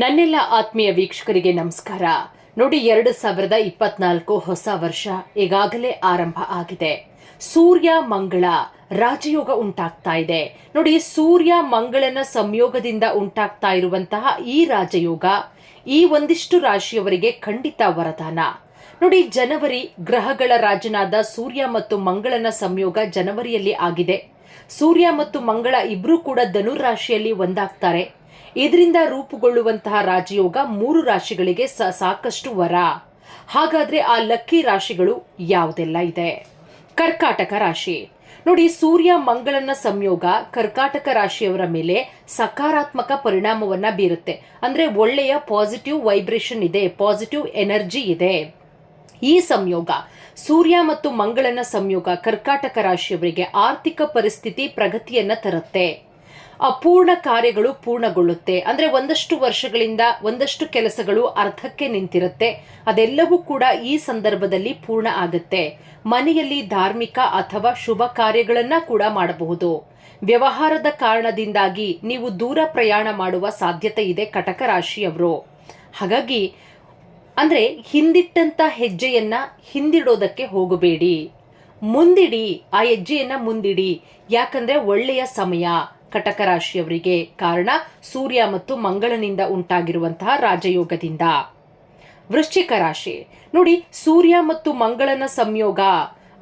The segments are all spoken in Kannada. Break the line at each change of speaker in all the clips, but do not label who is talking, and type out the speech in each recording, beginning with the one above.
ನನ್ನೆಲ್ಲ ಆತ್ಮೀಯ ವೀಕ್ಷಕರಿಗೆ ನಮಸ್ಕಾರ. ನೋಡಿ, ಎರಡು ಸಾವಿರದ ಇಪ್ಪತ್ನಾಲ್ಕು ಹೊಸ ವರ್ಷ ಈಗಾಗಲೇ ಆರಂಭ ಆಗಿದೆ. ಸೂರ್ಯ, ಮಂಗಳ ರಾಜಯೋಗ ಉಂಟಾಗ್ತಾ ಇದೆ. ನೋಡಿ, ಸೂರ್ಯ, ಮಂಗಳನ ಸಂಯೋಗದಿಂದ ಉಂಟಾಗ್ತಾ ಇರುವಂತಹ ಈ ರಾಜಯೋಗ ಈ ಒಂದಿಷ್ಟು ರಾಶಿಯವರಿಗೆ ಖಂಡಿತ ವರದಾನ. ನೋಡಿ, ಜನವರಿ ಗ್ರಹಗಳ ರಾಜನಾದ ಸೂರ್ಯ ಮತ್ತು ಮಂಗಳನ ಸಂಯೋಗ ಜನವರಿಯಲ್ಲಿ ಆಗಿದೆ. ಸೂರ್ಯ ಮತ್ತು ಮಂಗಳ ಇಬ್ಬರೂ ಕೂಡ ಧನುರಾಶಿಯಲ್ಲಿ ಒಂದಾಗ್ತಾರೆ. ಇದರಿಂದ ರೂಪುಗೊಳ್ಳುವಂತಹ ರಾಜಯೋಗ ಮೂರು ರಾಶಿಗಳಿಗೆ ಸಾಕಷ್ಟು ವರ. ಹಾಗಾದ್ರೆ ಆ ಲಕ್ಕಿ ರಾಶಿಗಳು ಯಾವುದೆಲ್ಲ ಇದೆ? ಕರ್ಕಾಟಕ ರಾಶಿ. ನೋಡಿ, ಸೂರ್ಯ ಮಂಗಳನ ಸಂಯೋಗ ಕರ್ಕಾಟಕ ರಾಶಿಯವರ ಮೇಲೆ ಸಕಾರಾತ್ಮಕ ಪರಿಣಾಮವನ್ನ ಬೀರುತ್ತೆ. ಅಂದ್ರೆ ಒಳ್ಳೆಯ ಪಾಸಿಟಿವ್ ವೈಬ್ರೇಷನ್ ಇದೆ ಪಾಸಿಟಿವ್ ಎನರ್ಜಿ ಇದೆ. ಈ ಸಂಯೋಗ ಸೂರ್ಯ ಮತ್ತು ಮಂಗಳನ ಸಂಯೋಗ ಕರ್ಕಾಟಕ ರಾಶಿಯವರಿಗೆ ಆರ್ಥಿಕ ಪರಿಸ್ಥಿತಿ ಪ್ರಗತಿಯನ್ನ ತರುತ್ತೆ. ಅಪೂರ್ಣ ಕಾರ್ಯಗಳು ಪೂರ್ಣಗೊಳ್ಳುತ್ತೆ. ಅಂದ್ರೆ ಒಂದಷ್ಟು ವರ್ಷಗಳಿಂದ ಒಂದಷ್ಟು ಕೆಲಸಗಳು ಅರ್ಧಕ್ಕೆ ನಿಂತಿರುತ್ತೆ. ಅದೆಲ್ಲವೂ ಕೂಡ ಈ ಸಂದರ್ಭದಲ್ಲಿ ಪೂರ್ಣ ಆಗುತ್ತೆ. ಮನೆಯಲ್ಲಿ ಧಾರ್ಮಿಕ ಅಥವಾ ಶುಭ ಕಾರ್ಯಗಳನ್ನ ಕೂಡ ಮಾಡಬಹುದು. ವ್ಯವಹಾರದ ಕಾರಣದಿಂದಾಗಿ ನೀವು ದೂರ ಪ್ರಯಾಣ ಮಾಡುವ ಸಾಧ್ಯತೆ ಇದೆ ಕಟಕ ರಾಶಿಯವರು. ಹಾಗಾಗಿ, ಅಂದ್ರೆ ಹಿಂದಿಟ್ಟಂಥ ಹೆಜ್ಜೆಯನ್ನ ಹಿಂದಿಡೋದಕ್ಕೆ ಹೋಗಬೇಡಿ. ಮುಂದಿಡಿ, ಆ ಹೆಜ್ಜೆಯನ್ನ ಮುಂದಿಡಿ. ಯಾಕಂದ್ರೆ ಒಳ್ಳೆಯ ಸಮಯ. ಕಟಕ ರಾಶಿಯವರಿಗೆ ಕಾರಣ ಸೂರ್ಯ ಮತ್ತು ಮಂಗಳನಿಂದ ಉಂಟಾಗಿರುವಂತಹ ರಾಜಯೋಗದಿಂದ. ವೃಶ್ಚಿಕ ರಾಶಿ, ನೋಡಿ ಸೂರ್ಯ ಮತ್ತು ಮಂಗಳನ ಸಂಯೋಗ.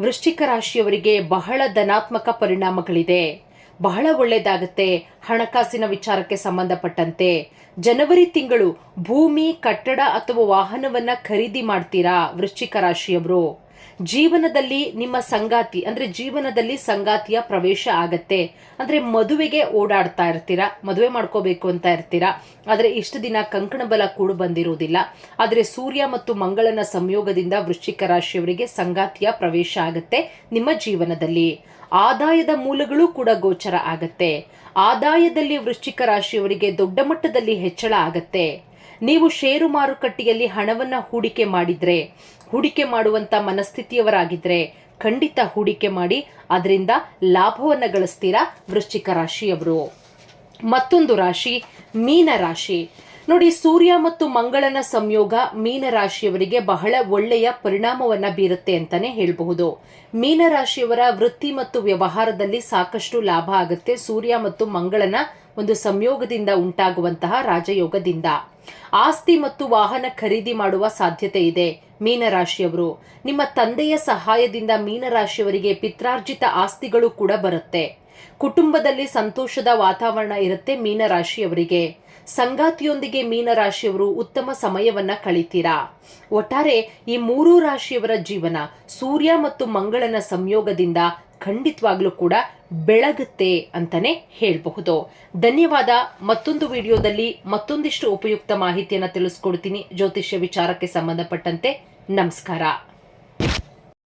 ವೃಶ್ಚಿಕ ರಾಶಿಯವರಿಗೆ ಬಹಳ ಧನಾತ್ಮಕ ಪರಿಣಾಮಗಳಿದೆ. ಬಹಳ ಒಳ್ಳೆಯದಾಗುತ್ತೆ ಹಣಕಾಸಿನ ವಿಚಾರಕ್ಕೆ ಸಂಬಂಧಪಟ್ಟಂತೆ. ಜನವರಿ ತಿಂಗಳು ಭೂಮಿ, ಕಟ್ಟಡ ಅಥವಾ ವಾಹನವನ್ನ ಖರೀದಿ ಮಾಡ್ತೀರಾ ವೃಶ್ಚಿಕ ರಾಶಿಯವರು? ಜೀವನದಲ್ಲಿ ನಿಮ್ಮ ಸಂಗಾತಿ, ಅಂದ್ರೆ ಜೀವನದಲ್ಲಿ ಸಂಗಾತಿಯ ಪ್ರವೇಶ ಆಗತ್ತೆ. ಅಂದ್ರೆ ಮದುವೆಗೆ ಓಡಾಡ್ತಾ ಇರ್ತೀರಾ, ಮದುವೆ ಮಾಡ್ಕೋಬೇಕು ಅಂತ ಇರ್ತೀರಾ, ಆದ್ರೆ ಇಷ್ಟು ದಿನ ಕಂಕಣ ಬಲ ಕೂಡ ಬಂದಿರುವುದಿಲ್ಲ. ಆದ್ರೆ ಸೂರ್ಯ ಮತ್ತು ಮಂಗಳನ ಸಂಯೋಗದಿಂದ ವೃಶ್ಚಿಕ ರಾಶಿಯವರಿಗೆ ಸಂಗಾತಿಯ ಪ್ರವೇಶ ಆಗತ್ತೆ ನಿಮ್ಮ ಜೀವನದಲ್ಲಿ. ಆದಾಯದ ಮೂಲಗಳು ಕೂಡ ಗೋಚರ ಆಗತ್ತೆ. ಆದಾಯದಲ್ಲಿ ವೃಶ್ಚಿಕ ರಾಶಿಯವರಿಗೆ ದೊಡ್ಡ ಮಟ್ಟದಲ್ಲಿ ಹೆಚ್ಚಳ ಆಗತ್ತೆ. ನೀವು ಷೇರು ಮಾರುಕಟ್ಟೆಯಲ್ಲಿ ಹಣವನ್ನ ಹೂಡಿಕೆ ಮಾಡಿದ್ರೆ, ಹೂಡಿಕೆ ಮಾಡುವಂತ ಮನಸ್ಥಿತಿಯವರಾಗಿದ್ರೆ ಖಂಡಿತ ಹೂಡಿಕೆ ಮಾಡಿ ಅದರಿಂದ ಲಾಭವನ್ನ ಗಳಿಸ್ತೀರಾ ವೃಶ್ಚಿಕ ರಾಶಿಯವರು. ಮತ್ತೊಂದು ರಾಶಿ, ಮೀನ ರಾಶಿ. ನೋಡಿ, ಸೂರ್ಯ ಮತ್ತು ಮಂಗಳನ ಸಂಯೋಗ ಮೀನ ರಾಶಿಯವರಿಗೆ ಬಹಳ ಒಳ್ಳೆಯ ಪರಿಣಾಮವನ್ನ ಬೀರುತ್ತೆ ಅಂತಾನೆ ಹೇಳಬಹುದು. ಮೀನ ರಾಶಿಯವರ ವೃತ್ತಿ ಮತ್ತು ವ್ಯವಹಾರದಲ್ಲಿ ಸಾಕಷ್ಟು ಲಾಭ ಆಗುತ್ತೆ. ಸೂರ್ಯ ಮತ್ತು ಮಂಗಳನ ಒಂದು ಸಂಯೋಗದಿಂದ ಉಂಟಾಗುವಂತಹ ರಾಜಯೋಗದಿಂದ. ಆಸ್ತಿ ಮತ್ತು ವಾಹನ ಖರೀದಿ ಮಾಡುವ ಸಾಧ್ಯತೆ ಇದೆ, ಮೀನರಾಶಿಯವರು. ನಿಮ್ಮ ತಂದೆಯ ಸಹಾಯದಿಂದ ಮೀನರಾಶಿಯವರಿಗೆ ಪಿತ್ರಾರ್ಜಿತ ಆಸ್ತಿಗಳು ಕೂಡ ಬರುತ್ತೆ. ಕುಟುಂಬದಲ್ಲಿ ಸಂತೋಷದ ವಾತಾವರಣ ಇರುತ್ತೆ ಮೀನರಾಶಿಯವರಿಗೆ. ಸಂಗಾತಿಯೊಂದಿಗೆ ಮೀನರಾಶಿಯವರು ಉತ್ತಮ ಸಮಯವನ್ನ ಕಳಿತೀರಾ? ಒಟ್ಟಾರೆ ಈ ಮೂರೂ ರಾಶಿಯವರ ಜೀವನ ಸೂರ್ಯ ಮತ್ತು ಮಂಗಳನ ಸಂಯೋಗದಿಂದ ಖಂಡಿತವಾಗ್ಲೂ ಕೂಡ ಬೆಳಗುತ್ತೆ ಅಂತಾನೆ ಹೇಳಬಹುದು. ಧನ್ಯವಾದ. ಮತ್ತೊಂದು ವಿಡಿಯೋದಲ್ಲಿ ಮತ್ತೊಂದಿಷ್ಟು ಉಪಯುಕ್ತ ಮಾಹಿತಿಯನ್ನು ತಿಳಿಸ್ಕೊಡ್ತೀನಿ. ಜ್ಯೋತಿಷ್ಯ ವಿಚಾರಕ್ಕೆ ಸಂಬಂಧಪಟ್ಟಂತೆ ನಮಸ್ಕಾರ.